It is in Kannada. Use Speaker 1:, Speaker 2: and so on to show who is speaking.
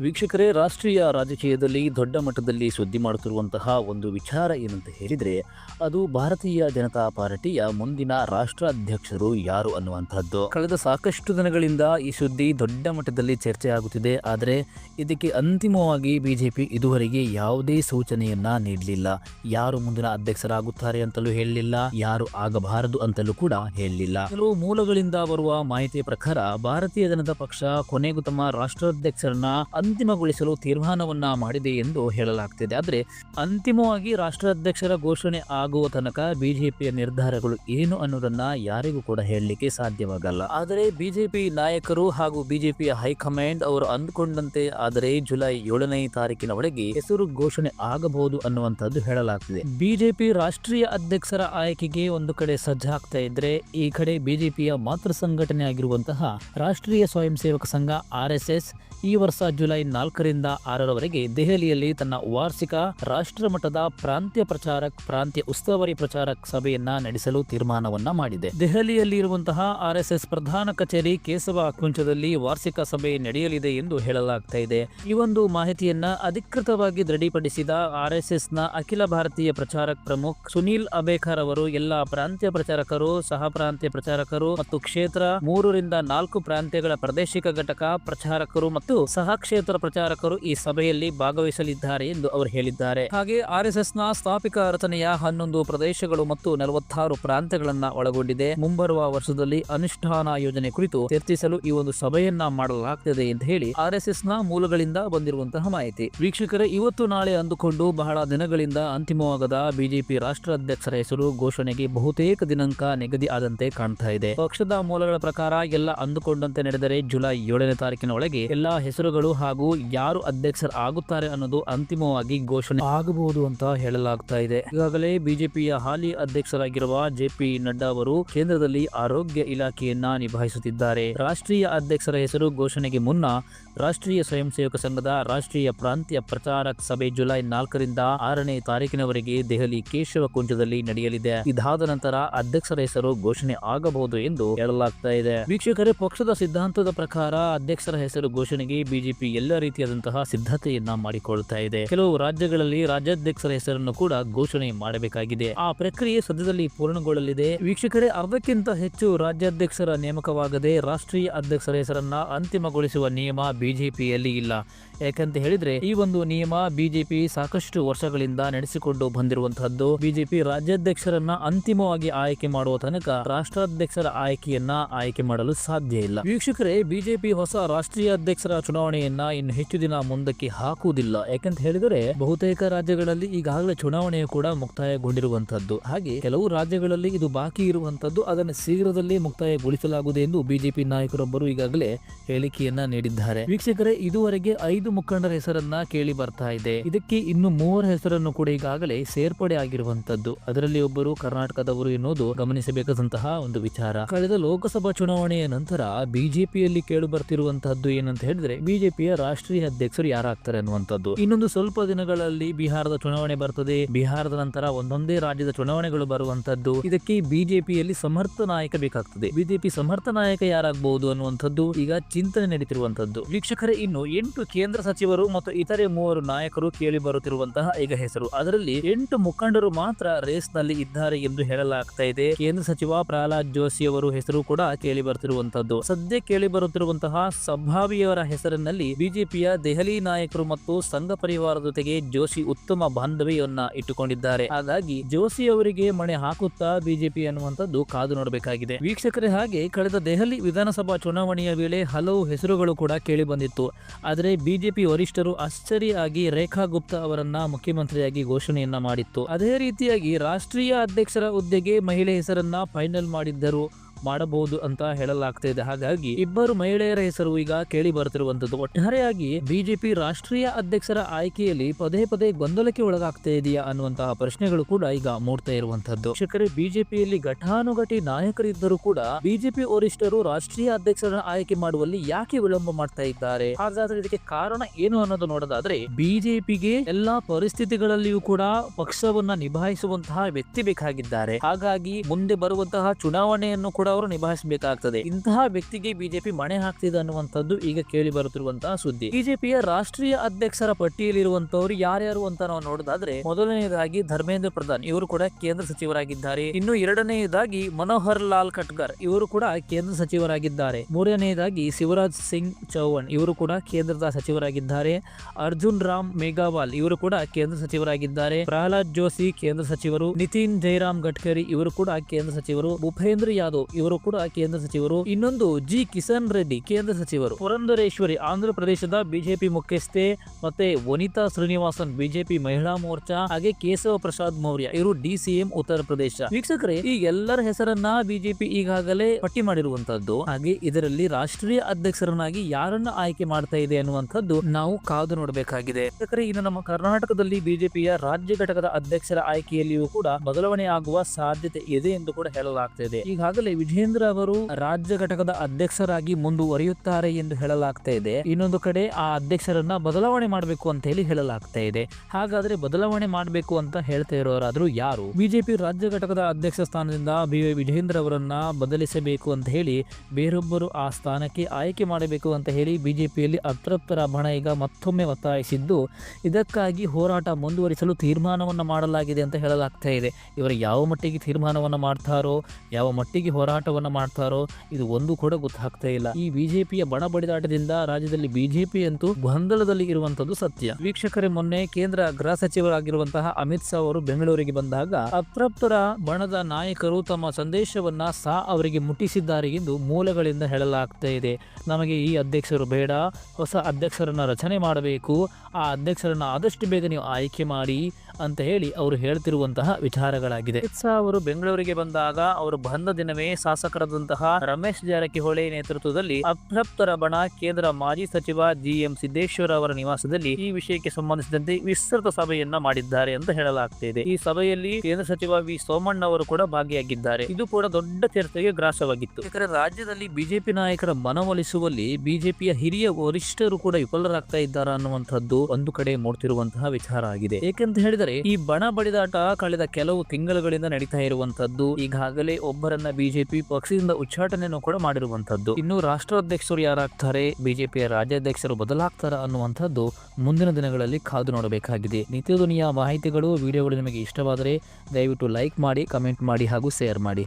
Speaker 1: ವೀಕ್ಷಕರೇ, ರಾಷ್ಟ್ರೀಯ ರಾಜಕೀಯದಲ್ಲಿ ದೊಡ್ಡ ಮಟ್ಟದಲ್ಲಿ ಸುದ್ದಿ ಮಾಡುತ್ತಿರುವಂತಹ ಒಂದು ವಿಚಾರ ಏನಂತ ಹೇಳಿದರೆ, ಅದು ಭಾರತೀಯ ಜನತಾ ಪಾರ್ಟಿಯ ಮುಂದಿನ ರಾಷ್ಟ್ರಾಧ್ಯಕ್ಷರು ಯಾರು ಅನ್ನುವಂಥದ್ದು. ಕಳೆದ ಸಾಕಷ್ಟು ದಿನಗಳಿಂದ ಈ ಸುದ್ದಿ ದೊಡ್ಡ ಮಟ್ಟದಲ್ಲಿ ಚರ್ಚೆ ಆಗುತ್ತಿದೆ. ಆದರೆ, ಇದಕ್ಕೆ ಅಂತಿಮವಾಗಿ ಬಿಜೆಪಿ ಇದುವರೆಗೆ ಯಾವುದೇ ಸೂಚನೆಯನ್ನ ನೀಡಲಿಲ್ಲ. ಯಾರು ಮುಂದಿನ ಅಧ್ಯಕ್ಷರಾಗುತ್ತಾರೆ ಅಂತಲೂ ಹೇಳಲಿಲ್ಲ. ಯಾರು ಆಗಬಾರದು ಅಂತಲೂ ಕೂಡ ಹೇಳಲಿಲ್ಲ. ಕೆಲವು ಮೂಲಗಳಿಂದ ಬರುವ ಮಾಹಿತಿ ಪ್ರಕಾರ, ಭಾರತೀಯ ಜನತಾ ಪಕ್ಷ ಕೊನೆಗೂ ತಮ್ಮ ರಾಷ್ಟ್ರಾಧ್ಯಕ್ಷರನ್ನ ಅಂತಿಮಗೊಳಿಸಲು ತೀರ್ಮಾನವನ್ನ ಮಾಡಿದೆ ಎಂದು ಹೇಳಲಾಗ್ತಿದೆ. ಆದರೆ ಅಂತಿಮವಾಗಿ ರಾಷ್ಟ್ರಾಧ್ಯಕ್ಷರ ಘೋಷಣೆ ಆಗುವ ತನಕ ಬಿಜೆಪಿಯ ನಿರ್ಧಾರಗಳು ಏನು ಅನ್ನೋದನ್ನ ಯಾರಿಗೂ ಕೂಡ ಹೇಳಲಿಕ್ಕೆ ಸಾಧ್ಯವಾಗಲ್ಲ. ಆದರೆ ಬಿಜೆಪಿ ನಾಯಕರು ಹಾಗೂ ಬಿಜೆಪಿಯ ಹೈಕಮಾಂಡ್ ಅವರು ಅಂದುಕೊಂಡಂತೆ ಆದರೆ ಜುಲೈ ಏಳನೇ ತಾರೀಕಿನ ಒಳಗೆ ಹೆಸರು ಘೋಷಣೆ ಆಗಬಹುದು ಅನ್ನುವಂಥದ್ದು ಹೇಳಲಾಗ್ತಿದೆ. ಬಿಜೆಪಿ ರಾಷ್ಟ್ರೀಯ ಅಧ್ಯಕ್ಷರ ಆಯ್ಕೆಗೆ ಒಂದು ಕಡೆ ಸಜ್ಜಾಗ್ತಾ ಇದ್ರೆ ಈ ಕಡೆ ಬಿಜೆಪಿಯ ಮಾತೃ ಸಂಘಟನೆ ಆಗಿರುವಂತಹ ರಾಷ್ಟ್ರೀಯ ಸ್ವಯಂ ಸೇವಕ ಸಂಘ ಆರ್ ಈ ವರ್ಷ ಜುಲೈ ನಾಲ್ಕರಿಂದ ಆರರವರೆಗೆ ದೆಹಲಿಯಲ್ಲಿ ತನ್ನ ವಾರ್ಷಿಕ ರಾಷ್ಟ್ರ ಮಟ್ಟದ ಪ್ರಾಂತ್ಯ ಪ್ರಚಾರಕ್ ಪ್ರಾಂತ್ಯ ಉಸ್ತುವಾರಿ ಪ್ರಚಾರಕ್ ಸಭೆಯನ್ನ ನಡೆಸಲು ತೀರ್ಮಾನವನ್ನ ಮಾಡಿದೆ. ದೆಹಲಿಯಲ್ಲಿ ಇರುವಂತಹ ಆರ್ ಎಸ್ ಎಸ್ ಪ್ರಧಾನ ಕಚೇರಿ ಕೇಶವ ಕುಂಚದಲ್ಲಿ ವಾರ್ಷಿಕ ಸಭೆ ನಡೆಯಲಿದೆ ಎಂದು ಹೇಳಲಾಗ್ತಾ ಇದೆ. ಈ ಒಂದು ಮಾಹಿತಿಯನ್ನ ಅಧಿಕೃತವಾಗಿ ದೃಢಪಡಿಸಿದ ಆರ್ ಎಸ್ ಎಸ್ನ ಅಖಿಲ ಭಾರತೀಯ ಪ್ರಚಾರಕ್ ಪ್ರಮುಖ್ ಸುನೀಲ್ ಅಬೇಕರ್ ಅವರು ಎಲ್ಲ ಪ್ರಾಂತ್ಯ ಪ್ರಚಾರಕರು, ಸಹ ಪ್ರಾಂತ್ಯ ಪ್ರಚಾರಕರು ಮತ್ತು ಕ್ಷೇತ್ರ ಮೂರರಿಂದ ನಾಲ್ಕು ಪ್ರಾಂತ್ಯಗಳ ಪ್ರಾದೇಶಿಕ ಘಟಕ ಪ್ರಚಾರಕರು ಮತ್ತು ಸಹ ಕ್ಷೇತ್ರ ಪ್ರಚಾರಕರು ಈ ಸಭೆಯಲ್ಲಿ ಭಾಗವಹಿಸಲಿದ್ದಾರೆ ಎಂದು ಅವರು ಹೇಳಿದ್ದಾರೆ. ಹಾಗೆ ಆರ್ ಎಸ್ ಎಸ್ನ ಸ್ಥಾಪಿಕ ರಚನೆಯ ಹನ್ನೊಂದು ಪ್ರದೇಶಗಳು ಮತ್ತು ನಲವತ್ತಾರು ಪ್ರಾಂತ್ಯಗಳನ್ನ ಒಳಗೊಂಡಿದೆ. ಮುಂಬರುವ ವರ್ಷದಲ್ಲಿ ಅನುಷ್ಠಾನ ಯೋಜನೆ ಕುರಿತು ಚರ್ಚಿಸಲು ಈ ಒಂದು ಸಭೆಯನ್ನ ಮಾಡಲಾಗ್ತದೆ ಎಂದು ಹೇಳಿ ಆರ್ ಎಸ್ ಎಸ್ನ ಮೂಲಗಳಿಂದ ಬಂದಿರುವಂತಹ ಮಾಹಿತಿ. ವೀಕ್ಷಕರೇ, ಇವತ್ತು ನಾಳೆ ಅಂದುಕೊಂಡು ಬಹಳ ದಿನಗಳಿಂದ ಅಂತಿಮವಾಗದ ಬಿಜೆಪಿ ರಾಷ್ಟ್ರಾಧ್ಯಕ್ಷರ ಹೆಸರು ಘೋಷಣೆಗೆ ಬಹುತೇಕ ದಿನಾಂಕ ನಿಗದಿ ಆದಂತೆ ಕಾಣ್ತಾ ಇದೆ. ಪಕ್ಷದ ಮೂಲಗಳ ಪ್ರಕಾರ ಎಲ್ಲ ಅಂದುಕೊಂಡಂತೆ ನಡೆದರೆ ಜುಲೈ ಏಳನೇ ತಾರೀಕಿನ ಒಳಗೆ ಎಲ್ಲಾ ಹೆಸರುಗಳು ಹಾಗೂ ಯಾರು ಅಧ್ಯಕ್ಷರು ಆಗುತ್ತಾರೆ ಅನ್ನೋದು ಅಂತಿಮವಾಗಿ ಘೋಷಣೆ ಆಗಬಹುದು ಅಂತ ಹೇಳಲಾಗ್ತಾ ಇದೆ. ಈಗಾಗಲೇ ಬಿಜೆಪಿಯ ಹಾಲಿ ಅಧ್ಯಕ್ಷರಾಗಿರುವ ಜೆ ಪಿ ನಡ್ಡಾ ಅವರು ಕೇಂದ್ರದಲ್ಲಿ ಆರೋಗ್ಯ ಇಲಾಖೆಯನ್ನ ನಿಭಾಯಿಸುತ್ತಿದ್ದಾರೆ. ರಾಷ್ಟ್ರೀಯ ಅಧ್ಯಕ್ಷರ ಹೆಸರು ಘೋಷಣೆಗೆ ಮುನ್ನ ರಾಷ್ಟ್ರೀಯ ಸ್ವಯಂ ಸೇವಕ ಸಂಘದ ರಾಷ್ಟ್ರೀಯ ಪ್ರಾಂತೀಯ ಪ್ರಚಾರಕ ಸಭೆ ಜುಲೈ ನಾಲ್ಕರಿಂದ ಆರನೇ ತಾರೀಕಿನವರೆಗೆ ದೆಹಲಿ ಕೇಶವ ಕುಂಜದಲ್ಲಿ ನಡೆಯಲಿದೆ. ಇದಾದ ನಂತರ ಅಧ್ಯಕ್ಷರ ಹೆಸರು ಘೋಷಣೆ ಆಗಬಹುದು ಎಂದು ಹೇಳಲಾಗ್ತಾ ಇದೆ. ವೀಕ್ಷಕರೇ, ಪಕ್ಷದ ಸಿದ್ಧಾಂತದ ಪ್ರಕಾರ ಅಧ್ಯಕ್ಷರ ಹೆಸರು ಘೋಷಣೆಗೆ ಬಿಜೆಪಿ ಎಲ್ಲ ರೀತಿಯಾದಂತಹ ಸಿದ್ಧತೆಯನ್ನ ಮಾಡಿಕೊಳ್ತಾ ಇದೆ. ಕೆಲವು ರಾಜ್ಯಗಳಲ್ಲಿ ರಾಜ್ಯಾಧ್ಯಕ್ಷರ ಹೆಸರನ್ನು ಕೂಡ ಘೋಷಣೆ ಮಾಡಬೇಕಾಗಿದೆ. ಆ ಪ್ರಕ್ರಿಯೆ ಸದ್ಯದಲ್ಲಿ ಪೂರ್ಣಗೊಳ್ಳಲಿದೆ. ವೀಕ್ಷಕರೇ ಅರ್ಧಕ್ಕಿಂತ ಹೆಚ್ಚು ರಾಜ್ಯಾಧ್ಯಕ್ಷರ ನೇಮಕವಾಗದೆ ರಾಷ್ಟ್ರೀಯ ಅಧ್ಯಕ್ಷರ ಹೆಸರನ್ನ ಅಂತಿಮಗೊಳಿಸುವ ನಿಯಮ ಬಿಜೆಪಿಯಲ್ಲಿ ಇಲ್ಲ. ಯಾಕಂತ ಹೇಳಿದ್ರೆ, ಈ ಒಂದು ನಿಯಮ ಬಿಜೆಪಿ ಸಾಕಷ್ಟು ವರ್ಷಗಳಿಂದ ನಡೆಸಿಕೊಂಡು ಬಂದಿರುವಂತಹದ್ದು. ಬಿಜೆಪಿ ರಾಜ್ಯಾಧ್ಯಕ್ಷರನ್ನ ಅಂತಿಮವಾಗಿ ಆಯ್ಕೆ ಮಾಡುವ ತನಕ ರಾಷ್ಟ್ರಾಧ್ಯಕ್ಷರ ಆಯ್ಕೆಯನ್ನ ಆಯ್ಕೆ ಮಾಡಲು ಸಾಧ್ಯ ಇಲ್ಲ. ವೀಕ್ಷಕರೇ, ಬಿಜೆಪಿ ಹೊಸ ರಾಷ್ಟ್ರೀಯ ಅಧ್ಯಕ್ಷರ ಚುನಾವಣೆಯನ್ನ ಇನ್ನು ಹೆಚ್ಚು ದಿನ ಮುಂದಕ್ಕೆ ಹಾಕುವುದಿಲ್ಲ. ಯಾಕಂತ ಹೇಳಿದರೆ, ಬಹುತೇಕ ರಾಜ್ಯಗಳಲ್ಲಿ ಈಗಾಗಲೇ ಚುನಾವಣೆಯು ಕೂಡ ಮುಕ್ತಾಯಗೊಂಡಿರುವಂತದ್ದು ಹಾಗೆ ಕೆಲವು ರಾಜ್ಯಗಳಲ್ಲಿ ಇದು ಬಾಕಿ ಇರುವಂತದ್ದು ಅದನ್ನು ಶೀಘ್ರದಲ್ಲಿ ಮುಕ್ತಾಯಗೊಳಿಸಲಾಗುವುದು ಎಂದು ಬಿಜೆಪಿ ನಾಯಕರೊಬ್ಬರು ಈಗಾಗಲೇ ಹೇಳಿಕೆಯನ್ನ ನೀಡಿದ್ದಾರೆ. ವೀಕ್ಷಕರೇ, ಇದುವರೆಗೆ ಐದು ಮುಖಂಡರ ಹೆಸರನ್ನ ಕೇಳಿ ಬರ್ತಾ ಇದೆ. ಇದಕ್ಕೆ ಇನ್ನು ಮೂವರ ಹೆಸರನ್ನು ಕೂಡ ಈಗಾಗಲೇ ಸೇರ್ಪಡೆ ಆಗಿರುವಂತದ್ದು ಅದರಲ್ಲಿ ಒಬ್ಬರು ಕರ್ನಾಟಕದವರು ಎನ್ನುವುದು ಗಮನಿಸಬೇಕಾದಂತಹ ಒಂದು ವಿಚಾರ. ಕಳೆದ ಲೋಕಸಭಾ ಚುನಾವಣೆಯ ನಂತರ ಬಿಜೆಪಿಯಲ್ಲಿ ಕೇಳಿ ಬರ್ತಿರುವಂತಹದ್ದು ಏನಂತ ಹೇಳಿದ್ರೆ ಬಿಜೆಪಿಯ ರಾಷ್ಟ್ರೀಯ ಅಧ್ಯಕ್ಷರು ಯಾರಾಗ್ತಾರೆ ಅನ್ನುವಂಥದ್ದು. ಇನ್ನೊಂದು ಸ್ವಲ್ಪ ದಿನಗಳಲ್ಲಿ ಬಿಹಾರದ ಚುನಾವಣೆ ಬರ್ತದೆ. ಬಿಹಾರದ ನಂತರ ಒಂದೊಂದೇ ರಾಜ್ಯದ ಚುನಾವಣೆಗಳು ಬರುವಂತದ್ದು ಇದಕ್ಕೆ ಬಿಜೆಪಿಯಲ್ಲಿ ಸಮರ್ಥ ನಾಯಕ ಬೇಕಾಗ್ತದೆ. ಬಿಜೆಪಿ ಸಮರ್ಥ ನಾಯಕ ಯಾರಾಗಬಹುದು ಅನ್ನುವಂಥದ್ದು ಈಗ ಚಿಂತನೆ ನಡೀತಿರುವಂತದ್ದು ವೀಕ್ಷಕರೇ, ಇನ್ನು ಎಂಟು ಕೇಂದ್ರ ಸಚಿವರು ಮತ್ತು ಇತರೆ ಮೂವರು ನಾಯಕರು ಕೇಳಿ ಬರುತ್ತಿರುವಂತಹ ಈಗ ಹೆಸರು. ಅದರಲ್ಲಿ ಎಂಟು ಮುಖಂಡರು ಮಾತ್ರ ರೇಸ್ನಲ್ಲಿ ಇದ್ದಾರೆ ಎಂದು ಹೇಳಲಾಗ್ತಾ ಇದೆ. ಕೇಂದ್ರ ಸಚಿವ ಪ್ರಹ್ಲಾದ್ ಜೋಶಿ ಅವರು ಹೆಸರು ಕೂಡ ಕೇಳಿ ಬರುತ್ತಿರುವಂತದ್ದು ಸದ್ಯ ಕೇಳಿ ಬರುತ್ತಿರುವಂತಹ ಸಂಭಾವಿಯವರ ಹೆಸರಿನಲ್ಲಿ ಬಿಜೆಪಿಯ ದೆಹಲಿ ನಾಯಕರು ಮತ್ತು ಸಂಘ ಪರಿವಾರ ಜೊತೆಗೆ ಜೋಶಿ ಉತ್ತಮ ಬಾಂಧವ್ಯವನ್ನ ಇಟ್ಟುಕೊಂಡಿದ್ದಾರೆ. ಹಾಗಾಗಿ ಜೋಶಿ ಅವರಿಗೆ ಮಣೆ ಹಾಕುತ್ತಾ ಬಿಜೆಪಿ ಅನ್ನುವಂಥದ್ದು ಕಾದು ನೋಡಬೇಕಾಗಿದೆ. ವೀಕ್ಷಕರೇ ಹಾಗೆ ಕಳೆದ ದೆಹಲಿ ವಿಧಾನಸಭಾ ಚುನಾವಣೆಯ ವೇಳೆ ಹಲವು ಹೆಸರುಗಳು ಕೂಡ ಕೇಳಿ ಬಂದಿತ್ತು. ಆದರೆ ಬಿಜೆಪಿ ವರಿಷ್ಠರು ಆಶ್ಚರ್ಯಾಗಿ ರೇಖಾ ಗುಪ್ತಾ ಅವರನ್ನ ಮುಖ್ಯಮಂತ್ರಿಯಾಗಿ ಘೋಷಣೆಯನ್ನ ಮಾಡಿತ್ತು. ಅದೇ ರೀತಿಯಾಗಿ ರಾಷ್ಟ್ರೀಯ ಅಧ್ಯಕ್ಷರ ಹುದ್ದೆಗೆ ಮಹಿಳೆ ಹೆಸರನ್ನ ಫೈನಲ್ ಮಾಡಿದ್ದರು. ಮಾಡಬಹುದು ಅಂತ ಹೇಳಲಾಗ್ತಾ ಇದೆ. ಹಾಗಾಗಿ ಇಬ್ಬರು ಮಹಿಳೆಯರ ಹೆಸರು ಈಗ ಕೇಳಿ ಬರುತ್ತಿರುವಂತದ್ದು. ಒಟ್ಟಾರೆಯಾಗಿ ಬಿಜೆಪಿ ರಾಷ್ಟ್ರೀಯ ಅಧ್ಯಕ್ಷರ ಆಯ್ಕೆಯಲ್ಲಿ ಪದೇ ಪದೇ ಗೊಂದಲಕ್ಕೆ ಒಳಗಾಗ್ತಾ ಇದೆಯಾ ಅನ್ನುವಂತಹ ಪ್ರಶ್ನೆಗಳು ಕೂಡ ಈಗ ಮೂಡ್ತಾ ಇರುವಂತದ್ದು. ಶಿಕ್ಷಕರೇ ಬಿಜೆಪಿಯಲ್ಲಿ ಘಟಾನುಘಟಿ ನಾಯಕರಿದ್ದರೂ ಕೂಡ ಬಿಜೆಪಿ ವರಿಷ್ಠರು ರಾಷ್ಟ್ರೀಯ ಅಧ್ಯಕ್ಷರ ಆಯ್ಕೆ ಮಾಡುವಲ್ಲಿ ಯಾಕೆ ವಿಳಂಬ ಮಾಡ್ತಾ ಇದ್ದಾರೆ? ಹಾಗಾದ್ರೆ ಇದಕ್ಕೆ ಕಾರಣ ಏನು ಅನ್ನೋದು ನೋಡೋದಾದ್ರೆ, ಬಿಜೆಪಿಗೆ ಎಲ್ಲಾ ಪರಿಸ್ಥಿತಿಗಳಲ್ಲಿಯೂ ಕೂಡ ಪಕ್ಷವನ್ನ ನಿಭಾಯಿಸುವಂತಹ ವ್ಯಕ್ತಿ ಬೇಕಾಗಿದ್ದಾರೆ. ಹಾಗಾಗಿ ಮುಂದೆ ಬರುವಂತಹ ಚುನಾವಣೆಯನ್ನು ಕೂಡ ಅವರು ನಿಭಾಯಿಸಬೇಕಾಗ್ತದೆ. ಇಂತಹ ವ್ಯಕ್ತಿಗೆ ಬಿಜೆಪಿ ಮಣೆ ಹಾಕ್ತಿದೆ ಅನ್ನುವಂಥದ್ದು ಈಗ ಕೇಳಿ ಬರುತ್ತಿರುವಂತಹ ಸುದ್ದಿ. ಬಿಜೆಪಿಯ ರಾಷ್ಟ್ರೀಯ ಅಧ್ಯಕ್ಷರ ಪಟ್ಟಿಯಲ್ಲಿರುವಂತವರು ಯಾರ್ಯಾರು ಅಂತ ನಾವು ನೋಡೋದಾದ್ರೆ, ಮೊದಲನೆಯದಾಗಿ ಧರ್ಮೇಂದ್ರ ಪ್ರಧಾನ್, ಇವರು ಕೂಡ ಕೇಂದ್ರ ಸಚಿವರಾಗಿದ್ದಾರೆ. ಇನ್ನು ಎರಡನೆಯದಾಗಿ ಮನೋಹರ್ ಲಾಲ್ ಖಟ್ಗರ್ ಇವರು ಕೂಡ ಕೇಂದ್ರ ಸಚಿವರಾಗಿದ್ದಾರೆ. ಮೂರನೆಯದಾಗಿ ಶಿವರಾಜ್ ಸಿಂಗ್ ಚೌಹಾಣ್, ಇವರು ಕೂಡ ಕೇಂದ್ರದ ಸಚಿವರಾಗಿದ್ದಾರೆ. ಅರ್ಜುನ್ ರಾಮ್ ಮೇಘಾವಾಲ್, ಇವರು ಕೂಡ ಕೇಂದ್ರ ಸಚಿವರಾಗಿದ್ದಾರೆ. ಪ್ರಹ್ಲಾದ್ ಜೋಶಿ, ಕೇಂದ್ರ ಸಚಿವರು. ನಿತಿನ್ ಜೈರಾಮ್ ಗಡ್ಕರಿ, ಇವರು ಕೂಡ ಕೇಂದ್ರ ಸಚಿವರು. ಭೂಪೇಂದ್ರ ಯಾದವ್ ಇವರು ಕೂಡ ಕೇಂದ್ರ ಸಚಿವರು. ಇನ್ನೊಂದು ಜಿ ಕಿಸನ್ ರೆಡ್ಡಿ, ಕೇಂದ್ರ ಸಚಿವರು. ಪುರಂದರೇಶ್ವರಿ, ಆಂಧ್ರ ಪ್ರದೇಶದ ಬಿಜೆಪಿ ಮುಖ್ಯಸ್ಥೆ ಮತ್ತೆ ವನಿತಾ ಶ್ರೀನಿವಾಸನ್, ಬಿಜೆಪಿ ಮಹಿಳಾ ಮೋರ್ಚಾ, ಹಾಗೆ ಕೇಶವ ಪ್ರಸಾದ್ ಮೌರ್ಯ. ಇವರು ಡಿಸಿಎಂ ಉತ್ತರ ಪ್ರದೇಶ. ವೀಕ್ಷಕರೇ, ಈ ಎಲ್ಲರ ಹೆಸರನ್ನ ಬಿಜೆಪಿ ಈಗಾಗಲೇ ಪಟ್ಟಿ ಮಾಡಿರುವಂತದ್ದು ಹಾಗೆ ಇದರಲ್ಲಿ ರಾಷ್ಟ್ರೀಯ ಅಧ್ಯಕ್ಷರನ್ನಾಗಿ ಯಾರನ್ನ ಆಯ್ಕೆ ಮಾಡ್ತಾ ಇದೆ ಅನ್ನುವಂಥದ್ದು ನಾವು ಕಾದು ನೋಡಬೇಕಾಗಿದೆ. ವೀಕ್ಷಕರೇ, ಇನ್ನು ನಮ್ಮ ಕರ್ನಾಟಕದಲ್ಲಿ ಬಿಜೆಪಿಯ ರಾಜ್ಯ ಘಟಕದ ಅಧ್ಯಕ್ಷರ ಆಯ್ಕೆಯಲ್ಲಿಯೂ ಕೂಡ ಬದಲಾವಣೆ ಆಗುವ ಸಾಧ್ಯತೆ ಇದೆ ಎಂದು ಕೂಡ ಹೇಳಲಾಗ್ತಾ ಇದೆ. ಈಗಾಗಲೇ ವಿಜೇಂದ್ರ ಅವರು ರಾಜ್ಯ ಘಟಕದ ಅಧ್ಯಕ್ಷರಾಗಿ ಮುಂದುವರಿಯುತ್ತಾರೆ ಎಂದು ಹೇಳಲಾಗ್ತಾ ಇದೆ. ಇನ್ನೊಂದು ಕಡೆ ಆ ಅಧ್ಯಕ್ಷರನ್ನ ಬದಲಾವಣೆ ಮಾಡಬೇಕು ಅಂತ ಹೇಳಿ ಹೇಳಲಾಗ್ತಾ ಇದೆ. ಹಾಗಾದ್ರೆ ಬದಲಾವಣೆ ಮಾಡಬೇಕು ಅಂತ ಹೇಳ್ತಾ ಇರೋರಾದ್ರೂ ಯಾರು? ಬಿಜೆಪಿ ರಾಜ್ಯ ಘಟಕದ ಅಧ್ಯಕ್ಷ ಸ್ಥಾನದಿಂದ ಬಿ ವಿಜೇಂದ್ರ ಅವರನ್ನ ಬದಲಿಸಬೇಕು ಅಂತ ಹೇಳಿ ಬೇರೊಬ್ಬರು ಆ ಸ್ಥಾನಕ್ಕೆ ಆಯ್ಕೆ ಮಾಡಬೇಕು ಅಂತ ಹೇಳಿ ಬಿಜೆಪಿಯಲ್ಲಿ ಅತೃಪ್ತರ ಬಣ ಈಗ ಮತ್ತೊಮ್ಮೆ ಒತ್ತಾಯಿಸಿದ್ದು, ಇದಕ್ಕಾಗಿ ಹೋರಾಟ ಮುಂದುವರಿಸಲು ತೀರ್ಮಾನವನ್ನು ಮಾಡಲಾಗಿದೆ ಅಂತ ಹೇಳಲಾಗ್ತಾ ಇದೆ. ಇವರು ಯಾವ ಮಟ್ಟಿಗೆ ತೀರ್ಮಾನವನ್ನು ಮಾಡ್ತಾರೋ, ಯಾವ ಮಟ್ಟಿಗೆ ಹೋರಾಟವನ್ನು ಮಾಡ್ತಾರೋ ಇದು ಒಂದು ಕೂಡ ಗೊತ್ತಾಗ್ತಾ ಇಲ್ಲ. ಈ ಬಿಜೆಪಿಯ ಬಣ ಬಡಿದಾಟದಿಂದ ರಾಜ್ಯದಲ್ಲಿ ಬಿಜೆಪಿ ಅಂತೂ ಗೊಂದಲದಲ್ಲಿ ಇರುವಂತದ್ದು ಸತ್ಯ. ವೀಕ್ಷಕರೇ, ಮೊನ್ನೆ ಕೇಂದ್ರ ಗೃಹ ಸಚಿವರಾಗಿರುವಂತಹ ಅಮಿತ್ ಶಾ ಅವರು ಬೆಂಗಳೂರಿಗೆ ಬಂದಾಗ ಅತೃಪ್ತರ ಬಣದ ನಾಯಕರು ತಮ್ಮ ಸಂದೇಶವನ್ನ ಸಾ ಅವರಿಗೆ ಮುಟ್ಟಿಸಿದ್ದಾರೆ ಎಂದು ಮೂಲಗಳಿಂದ ಹೇಳಲಾಗ್ತಾ ಇದೆ. ನಮಗೆ ಈ ಅಧ್ಯಕ್ಷರು ಬೇಡ, ಹೊಸ ಅಧ್ಯಕ್ಷರನ್ನ ರಚನೆ ಮಾಡಬೇಕು. ಆ ಅಧ್ಯಕ್ಷರನ್ನ ಆದಷ್ಟು ಬೇಗ ನೀವು ಆಯ್ಕೆ ಮಾಡಿ ಅಂತ ಹೇಳಿ ಅವರು ಹೇಳ್ತಿರುವಂತಹ ವಿಚಾರಗಳಾಗಿದೆ. ಅವರು ಬೆಂಗಳೂರಿಗೆ ಬಂದಾಗ ಅವರು ಬಂದ ದಿನವೇ ಶಾಸಕರಾದಂತಹ ರಮೇಶ್ ಜಾರಕಿಹೊಳಿ ನೇತೃತ್ವದಲ್ಲಿ ಅತೃಪ್ತರ ಬಣ ಕೇಂದ್ರ ಮಾಜಿ ಸಚಿವ ಜಿ ಎಂ ಸಿದ್ದೇಶ್ವರ ಅವರ ನಿವಾಸದಲ್ಲಿ ಈ ವಿಷಯಕ್ಕೆ ಸಂಬಂಧಿಸಿದಂತೆ ವಿಸ್ತೃತ ಸಭೆಯನ್ನ ಮಾಡಿದ್ದಾರೆ ಅಂತ ಹೇಳಲಾಗ್ತಿದೆ. ಈ ಸಭೆಯಲ್ಲಿ ಕೇಂದ್ರ ಸಚಿವ ವಿ ಸೋಮಣ್ಣ ಅವರು ಕೂಡ ಭಾಗಿಯಾಗಿದ್ದಾರೆ. ಇದು ಕೂಡ ದೊಡ್ಡ ಚರ್ಚೆಗೆ ಗ್ರಾಸವಾಗಿತ್ತು. ಯಾಕಂದ್ರೆ ರಾಜ್ಯದಲ್ಲಿ ಬಿಜೆಪಿ ನಾಯಕರ ಮನವೊಲಿಸುವಲ್ಲಿ ಬಿಜೆಪಿಯ ಹಿರಿಯ ವರಿಷ್ಠರು ಕೂಡ ವಿಫಲರಾಗ್ತಾ ಇದ್ದಾರೆ ಅನ್ನುವಂಥದ್ದು ಒಂದು ಕಡೆ ಮೂಡ್ತಿರುವಂತಹ ವಿಚಾರ ಆಗಿದೆ. ಏಕೆಂತ ಹೇಳಿದರೆ ಈ ಬಣ ಬಡಿದಾಟ ಕಳೆದ ಕೆಲವು ತಿಂಗಳುಗಳಿಂದ ನಡೀತಾ ಇರುವಂತದ್ದು ಈಗಾಗಲೇ ಒಬ್ಬರನ್ನ ಬಿಜೆಪಿ ಪಕ್ಷದಿಂದ ಉಚ್ಚಾಟನೆಯನ್ನು ಕೂಡ ಮಾಡಿರುವಂತದ್ದು ಇನ್ನು ರಾಷ್ಟ್ರಾಧ್ಯಕ್ಷರು ಯಾರಾಗ್ತಾರೆ ಬಿಜೆಪಿಯ ರಾಜ್ಯಾಧ್ಯಕ್ಷರು ಬದಲಾಗ್ತಾರ ಅನ್ನುವಂಥದ್ದು ಮುಂದಿನ ದಿನಗಳಲ್ಲಿ ಕಾದು ನೋಡಬೇಕಾಗಿದೆ. ನಿತ್ಯ ಮಾಹಿತಿಗಳು, ವಿಡಿಯೋಗಳು ನಿಮಗೆ ಇಷ್ಟವಾದರೆ ದಯವಿಟ್ಟು ಲೈಕ್ ಮಾಡಿ ಕಮೆಂಟ್ ಮಾಡಿ ಹಾಗೂ ಶೇರ್ ಮಾಡಿ.